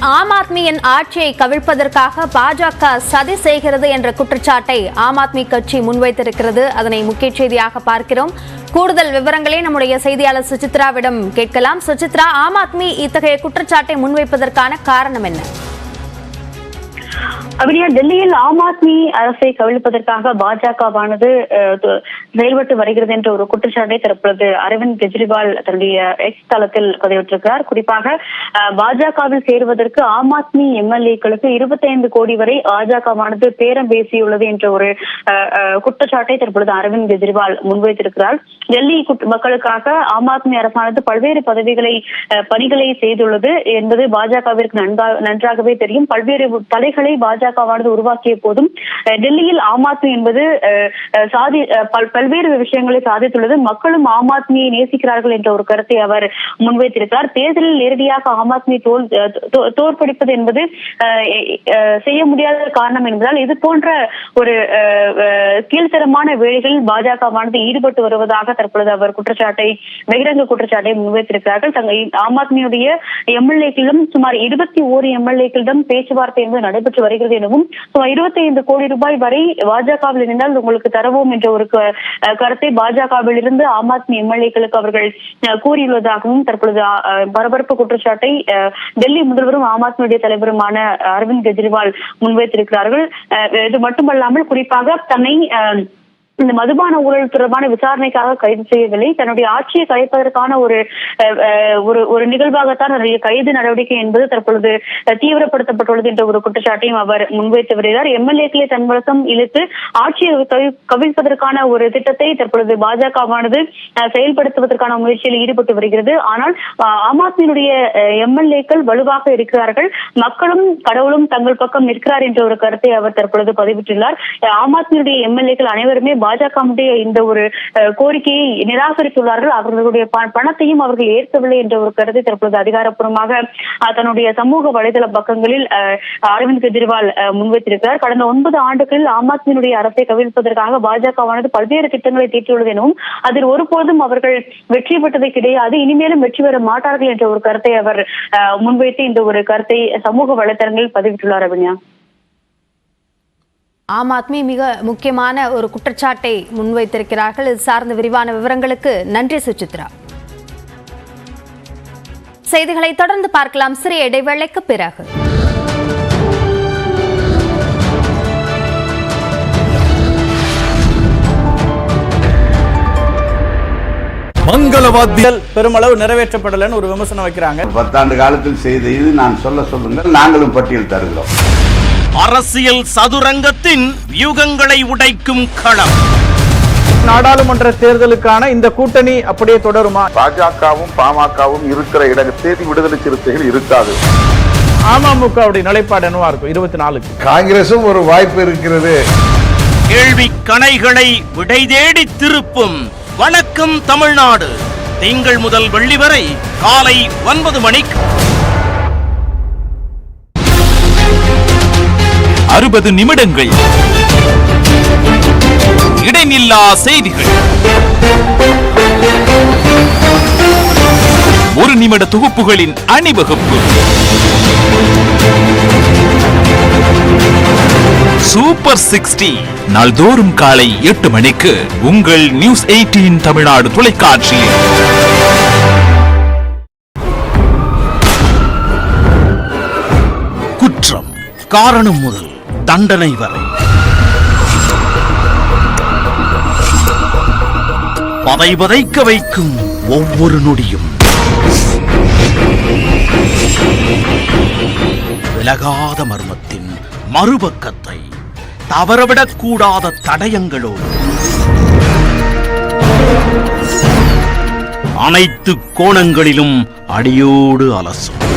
ஆம் ஆத்மியின் ஆட்சியை கவிழ்ப்பதற்காக பாஜக சதி செய்கிறது என்ற குற்றச்சாட்டை ஆம் ஆத்மி கட்சி முன்வைத்திருக்கிறது. அதனை முக்கிய செய்தியாக பார்க்கிறோம். கூடுதல் விவரங்களை நம்முடைய செய்தியாளர் சுசித்ராவிடம் கேட்கலாம். சுசித்ரா ஆம் ஆத்மி இத்தகைய குற்றச்சாட்டை முன்வைப்பதற்கான காரணம் என்ன? அப்படியா டெல்லியில் ஆம் ஆத்மி அரசை கவிழ்ப்பதற்காக பாஜகவானது செயல்பட்டு வருகிறது என்ற ஒரு குற்றச்சாட்டை தற்பொழுது அரவிந்த் கெஜ்ரிவால் தன்னுடைய எக்ஸ் தளத்தில் பதிவிட்டிருக்கிறார். குறிப்பாக பாஜகவில் சேருவதற்கு ஆம் ஆத்மி எம்எல்ஏக்களுக்கு இருபத்தைந்து கோடி வரை பாஜகவானது பேரம் பேசியுள்ளது என்ற ஒரு குற்றச்சாட்டை தற்பொழுது அரவிந்த் கெஜ்ரிவால் முன்வைத்திருக்கிறார். டெல்லி மக்களுக்காக ஆம் ஆத்மி அரசானது பல்வேறு பதவிகளை பணிகளை செய்துள்ளது என்பது பாஜகவிற்கு நன்கா நன்றாகவே தெரியும். பல்வேறு தடைகளை பாஜகவானது உருவாக்கிய போதும் டெல்லியில் ஆம் ஆத்மி என்பது சாதி பல்வேறு விஷயங்களை சாதித்துள்ளது. மக்களும் ஆம் ஆத்மியை நேசிக்கிறார்கள் என்ற ஒரு கருத்தை அவர் முன்வைத்திருக்கிறார். தேர்தலில் நேரடியாக ஆம் ஆத்மி தோல் தோற்கடிப்பது என்பது செய்ய முடியாத காரணம் என்பதால் இது போன்ற ஒரு கீழ்த்தரமான வேலைகளில் பாஜகவானது ஈடுபட்டு வருவதாக தற்பொழுது அவர் குற்றச்சாட்டை பகிரங்க குற்றச்சாட்டை முன்வைத்திருக்கிறார்கள். தங்கள் ஆம் ஆத்மியுடைய எம்எல்ஏக்களிடம் சுமார் இருபத்தி ஓரு எம்எல்ஏக்களிடம் பேச்சுவார்த்தை என்பது நடைபெற்று வருகிறது எனவும் சுமார் இருபத்தி ஐந்து கோடி ரூபாய் வரை பாஜகவில் இருந்தால் உங்களுக்கு தருவோம் என்ற ஒரு கருத்தை பாஜகவில் இருந்து ஆம் ஆத்மி எம்எல்ஏக்களுக்கு அவர்கள் அஹ், கூறியுள்ளதாகவும் தற்பொழுது பரபரப்பு குற்றச்சாட்டை அஹ், டெல்லி முதல்வரும் ஆம் ஆத்மியுடைய தலைவருமான அரவிந்த் கெஜ்ரிவால் முன்வைத்திருக்கிறார்கள். அஹ், இது மட்டுமல்லாமல் குறிப்பாக தன்னை இந்த மதுபான ஊழல் தொடர்பான விசாரணைக்காக கைது செய்யவில்லை. தன்னுடைய ஆட்சியை கலைப்பதற்கான ஒரு ஒரு ஒரு நிகழ்வாகத்தான் தன்னுடைய கைது நடவடிக்கை என்பது தற்பொழுது தீவிரப்படுத்தப்பட்டுள்ளது என்ற ஒரு குற்றச்சாட்டையும் அவர் முன்வைத்து வருகிறார் எம்எல்ஏக்களை தன்வசம் இழுத்து ஆட்சியை கவிழ்ப்பதற்கான ஒரு திட்டத்தை தற்பொழுது பாஜகவானது செயல்படுத்துவதற்கான முயற்சியில் ஈடுபட்டு வருகிறது. ஆனால் ஆம் ஆத்மியினுடைய எம்எல்ஏக்கள் வலுவாக இருக்கிறார்கள். மக்களும் கடவுளும் தங்கள் பக்கம் நிற்கிறார் என்ற ஒரு கருத்தை அவர் தற்பொழுது பதிவிட்டுள்ளார். ஆம் ஆத்மியுடைய எம்எல்ஏக்கள் அனைவருமே பாஜகவுடைய இந்த ஒரு அஹ், கோரிக்கையை நிராகரித்துள்ளார்கள். அவர்களுடைய பணத்தையும் அவர்கள் ஏற்கவில்லை என்ற ஒரு கருத்தை தற்பொழுது அதிகாரப்பூர்வமாக தன்னுடைய சமூக வலைதள பக்கங்களில் அரவிந்த் கெஜ்ரிவால் அஹ், முன்வைத்திருக்கிறார். கடந்த ஒன்பது ஆண்டுகளில் ஆம் ஆத்மியினுடைய அரசை கவிழ்ப்பதற்காக பாஜகவானது பல்வேறு திட்டங்களை தீட்டியுள்ளது எனவும் அதில் ஒருபோதும் அவர்கள் வெற்றி பெற்றது கிடையாது இனிமேலும் வெற்றி பெற மாட்டார்கள் என்ற ஒரு கருத்தை அவர் அஹ், முன்வைத்து இந்த ஒரு கருத்தை சமூக வலைதளங்களில் பதிவிட்டுள்ளார் அபின்யா ஆம் ஆத்மி மிக முக்கியமான ஒரு குற்றச்சாட்டை முன்வைத்திருக்கிறார்கள். இது சார்ந்த விரிவான விவரங்களுக்கு நன்றி சுசித்ரா. செய்திகளை தொடர்ந்து பார்க்கலாம். சிறிய இடைவேளைக்கு பிறகு. மங்களவாத்திய பெருமளவு நிறைவேற்றப்படலைன்னு ஒரு விமர்சனம் வைக்கிறாங்க. பத்தாண்டு காலத்தில் செய்த இது நான் சொல்ல சொல்லுங்கள் நாங்களும் பட்டியல் தருகிறோம். அரசியல் சதுரங்கத்தின் வியூகங்களை உடைக்கும் களம். நாடாளுமன்ற தேர்தலுக்கான இந்த கூட்டணி அப்படியே தொடருமா? பாஜகவும் பாமகவும் இருக்கிற இடம் தேதி விடுதலை சிறுத்தைகள் இருக்காது. அமமுகவுடைய நிலைப்பாடு என்னவா இருக்கும்? இருபத்தி நாலுக்கு காங்கிரசும் ஒரு வாய்ப்பு இருக்கிறது. கேள்வி கணைகளை விடை தேடி திருப்பும் வணக்கம் தமிழ்நாடு. திங்கள் முதல் வெள்ளி வரை காலை ஒன்பது மணிக்கு. அறுபது நிமிடங்கள். இடைநில்லா செய்திகள். ஒரு நிமிட தொகுப்புகளின் அணிவகுப்பு. சூப்பர் சிக்ஸ்டி நாள்தோறும் காலை எட்டு மணிக்கு உங்கள் நியூஸ் எயிட்டீன் தமிழ்நாடு தொலைக்காட்சியில் குற்றம் காரணம் முதல். தண்டனை வரை. பதை பதைக்க வைக்கும் ஒவ்வொரு நொடியும். விலகாத மர்மத்தின் மறுபக்கத்தை தவறவிடக்கூடாத தடயங்களோடு. அனைத்து கோணங்களிலும் அடியோடு அலசும்.